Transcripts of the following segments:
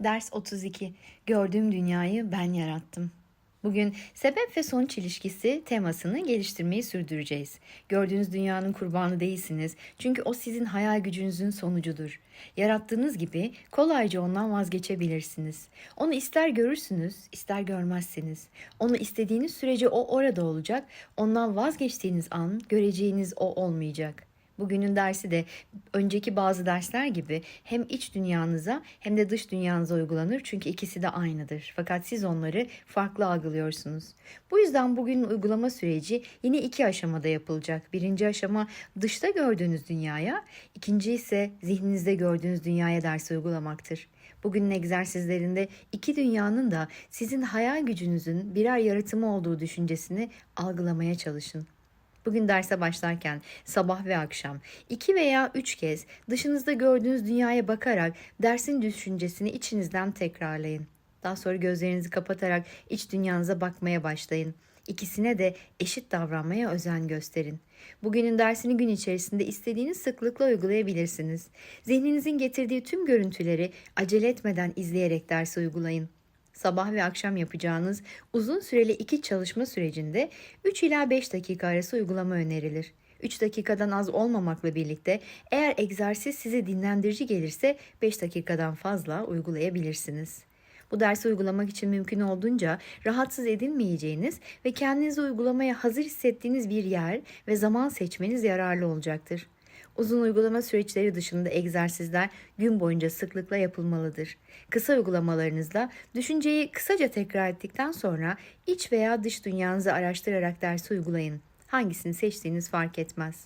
Ders 32. Gördüğüm dünyayı ben yarattım. Bugün sebep ve sonuç ilişkisi temasını geliştirmeyi sürdüreceğiz. Gördüğünüz dünyanın kurbanı değilsiniz. Çünkü o sizin hayal gücünüzün sonucudur. Yarattığınız gibi kolayca ondan vazgeçebilirsiniz. Onu ister görürsünüz, ister görmezsiniz. Onu istediğiniz sürece o orada olacak. Ondan vazgeçtiğiniz an göreceğiniz o olmayacak. Bugünün dersi de önceki bazı dersler gibi hem iç dünyanıza hem de dış dünyanıza uygulanır çünkü ikisi de aynıdır. Fakat siz onları farklı algılıyorsunuz. Bu yüzden bugünün uygulama süreci yine iki aşamada yapılacak. Birinci aşama dışta gördüğünüz dünyaya, ikinci ise zihninizde gördüğünüz dünyaya ders uygulamaktır. Bugünün egzersizlerinde iki dünyanın da sizin hayal gücünüzün birer yaratımı olduğu düşüncesini algılamaya çalışın. Bugün derse başlarken sabah ve akşam iki veya üç kez dışınızda gördüğünüz dünyaya bakarak dersin düşüncesini içinizden tekrarlayın. Daha sonra gözlerinizi kapatarak iç dünyanıza bakmaya başlayın. İkisine de eşit davranmaya özen gösterin. Bugünün dersini gün içerisinde istediğiniz sıklıkla uygulayabilirsiniz. Zihninizin getirdiği tüm görüntüleri acele etmeden izleyerek dersi uygulayın. Sabah ve akşam yapacağınız uzun süreli iki çalışma sürecinde 3 ila 5 dakika arası uygulama önerilir. 3 dakikadan az olmamakla birlikte eğer egzersiz size dinlendirici gelirse 5 dakikadan fazla uygulayabilirsiniz. Bu dersi uygulamak için mümkün olduğunca rahatsız edilmeyeceğiniz ve kendinizi uygulamaya hazır hissettiğiniz bir yer ve zaman seçmeniz yararlı olacaktır. Uzun uygulama süreçleri dışında egzersizler gün boyunca sıklıkla yapılmalıdır. Kısa uygulamalarınızla düşünceyi kısaca tekrar ettikten sonra iç veya dış dünyanızı araştırarak dersi uygulayın. Hangisini seçtiğiniz fark etmez.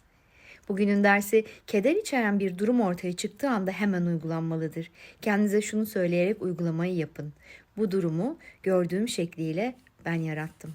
Bugünün dersi keder içeren bir durum ortaya çıktığı anda hemen uygulanmalıdır. Kendinize şunu söyleyerek uygulamayı yapın. Bu durumu gördüğüm şekliyle ben yarattım.